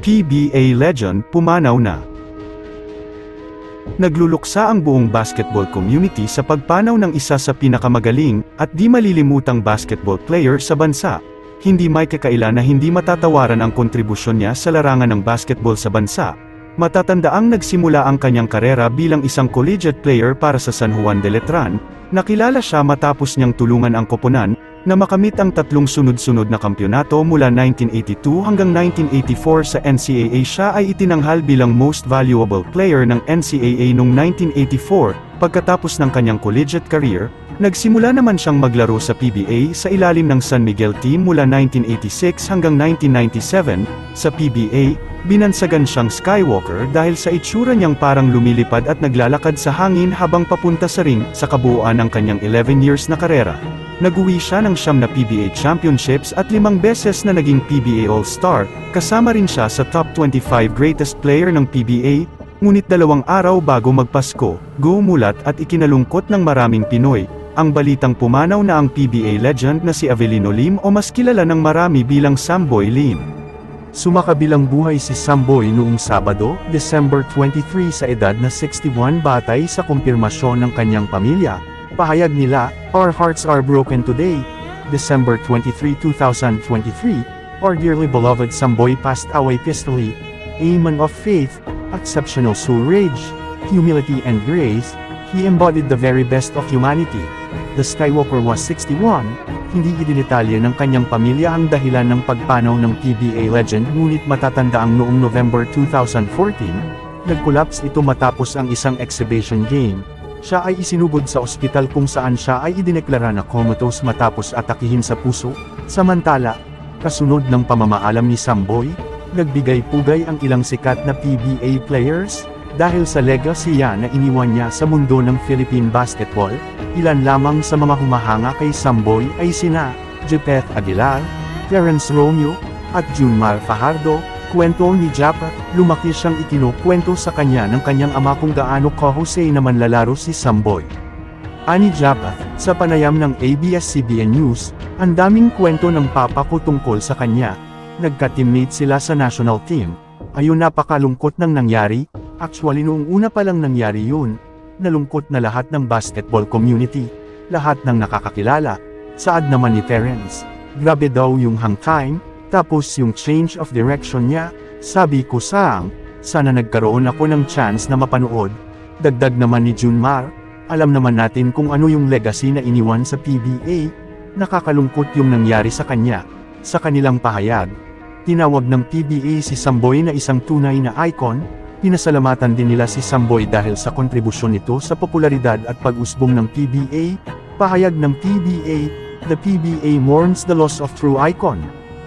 PBA legend pumanaw na. Nagluluksa ang buong basketball community sa pagpanaw ng isa sa pinakamagaling at di malilimutang basketball player sa bansa. Hindi may kakaila na hindi matatawaran ang kontribusyon niya sa larangan ng basketball sa bansa. Matatandaang nagsimula ang kanyang karera bilang isang collegiate player para sa San Juan de Letran, nakilala siya matapos niyang tulungan ang koponan na makamit ang tatlong sunod-sunod na kampyonato mula 1982 hanggang 1984 sa NCAA siya ay itinanghal bilang Most Valuable Player ng NCAA noong 1984, pagkatapos ng kanyang collegiate career, nagsimula naman siyang maglaro sa PBA sa ilalim ng San Miguel team mula 1986 hanggang 1997, sa PBA, binansagan siyang Skywalker dahil sa itsura niyang parang lumilipad at naglalakad sa hangin habang papunta sa ring sa kabuuan ng kanyang 11 years na karera. Naguwi siya ng siyam na PBA championships at limang beses na naging PBA All-Star, kasama rin siya sa top 25 greatest player ng PBA, ngunit dalawang araw bago magpasko, gumulat at ikinalungkot ng maraming Pinoy, ang balitang pumanaw na ang PBA legend na si Avelino Lim o mas kilala ng marami bilang Samboy Lim. Sumakabilang buhay si Samboy noong Sabado, December 23 sa edad na 61 batay sa kumpirmasyon ng kanyang pamilya. Pahayag nila, Our hearts are broken today. December 23, 2023, Our dearly beloved Samboy passed away peacefully. A man of faith, exceptional soul rage, humility and grace, he embodied the very best of humanity. The Skywalker was 61, hindi idinetalye ng kanyang pamilya ang dahilan ng pagpanaw ng PBA legend ngunit matatanda ang noong November 2014, nag-collapse ito matapos ang isang exhibition game. Siya ay isinubod sa ospital kung saan siya ay idineklara na comatose matapos atakihin sa puso, samantala, kasunod ng pamamaalam ni Samboy, nagbigay-pugay ang ilang sikat na PBA players, dahil sa legacy na iniwan niya sa mundo ng Philippine basketball, ilan lamang sa mga humahanga kay Samboy ay sina, Jepeth Aguilar, Terence Romeo, at Junmar Fajardo, kwento ni Japa, lumaki siyang ikinukwento sa kanya ng kanyang ama kung gaano kahusay na manlalaro si Samboy. Ani Japa, sa panayam ng ABS-CBN News, ang daming kwento ng papa ko tungkol sa kanya. Nagka-teammate sila sa national team. Ayun napakalungkot ng nangyari, actually noong una pa lang nangyari yun, nalungkot na lahat ng basketball community, lahat ng nakakakilala, saad naman ni Terence. Grabe daw yung hang time, tapos yung change of direction niya, sabi ko sang, sana nagkaroon ako ng chance na mapanood. Dagdag naman ni Junmar, alam naman natin kung ano yung legacy na iniwan sa PBA, nakakalungkot yung nangyari sa kanya. Sa kanilang pahayag, tinawag ng PBA si Samboy na isang tunay na icon, pinasalamatan din nila si Samboy dahil sa kontribusyon nito sa popularidad at pag-usbong ng PBA, pahayag ng PBA, the PBA mourns the loss of true icon,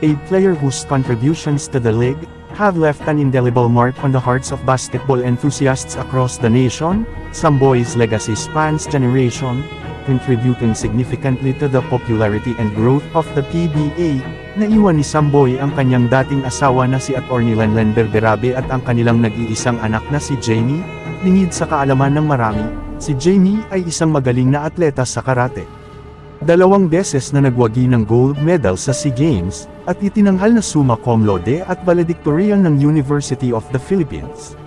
a player whose contributions to the league, have left an indelible mark on the hearts of basketball enthusiasts across the nation, Samboy's legacy spans generation, contributing significantly to the popularity and growth of the PBA, naiwan ni Samboy ang kanyang dating asawa na si Atty. Lenlen Berberabe at ang kanilang nag-iisang anak na si Jamie, lingid sa kaalaman ng marami, si Jamie ay isang magaling na atleta sa karate. Dalawang beses na nagwagi ng gold medal sa SEA Games, at itinanghal na summa cum laude at valedictorian ng University of the Philippines.